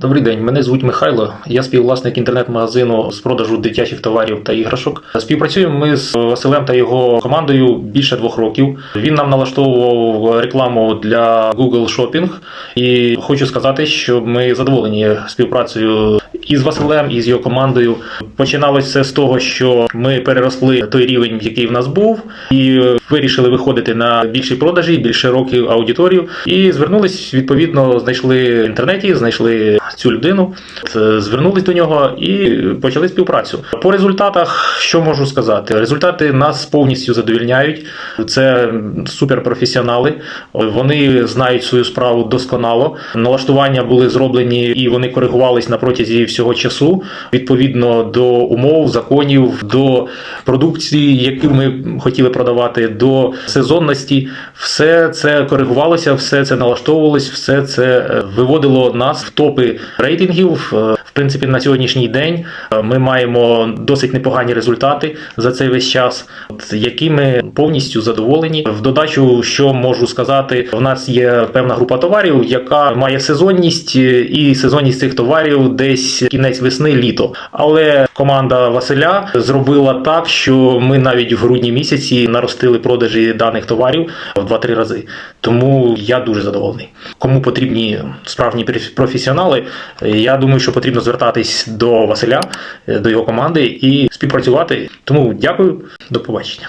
Добрий день, мене звуть Михайло. Я співвласник інтернет-магазину з продажу дитячих товарів та іграшок. Співпрацюємо ми з Василем та його командою більше двох років. Він нам налаштовував рекламу для Google Shopping. І хочу сказати, що ми задоволені співпрацею і з Василем, і з його командою. Починалося все з того, що ми переросли той рівень, який в нас був, і вирішили виходити на більші продажі, більш широку аудиторію. І звернулись відповідно, знайшли в інтернеті, знайшли цю людину, е, звернулись до нього і почали співпрацю. По результатах, що можу сказати? Результати нас повністю задовільняють. Це суперпрофесіонали. Вони знають свою справу досконало. Налаштування були зроблені і вони коригувались на протязі всього часу відповідно до умов, законів, до продукції, яку ми хотіли продавати, до сезонності. Все це коригувалося, все це налаштовувалось, все це е, виводило нас в топи рейтингів. Е, В принципі, на сьогоднішній день е, ми маємо досить непогані результати за цей весь час, якими повністю задоволені. В додачу, що можу сказати, в нас є певна група товарів, яка має сезонність, і сезонність цих товарів десь кінець весни, літо. Але команда Василя зробила так, що ми навіть в грудні місяці наростили продажі даних товарів в 2-3 рази. Тому я дуже задоволений. Кому потрібні справжні професіонали, я думаю, що потрібно звертатись до Василя, до його команди і співпрацювати. Тому дякую, до побачення.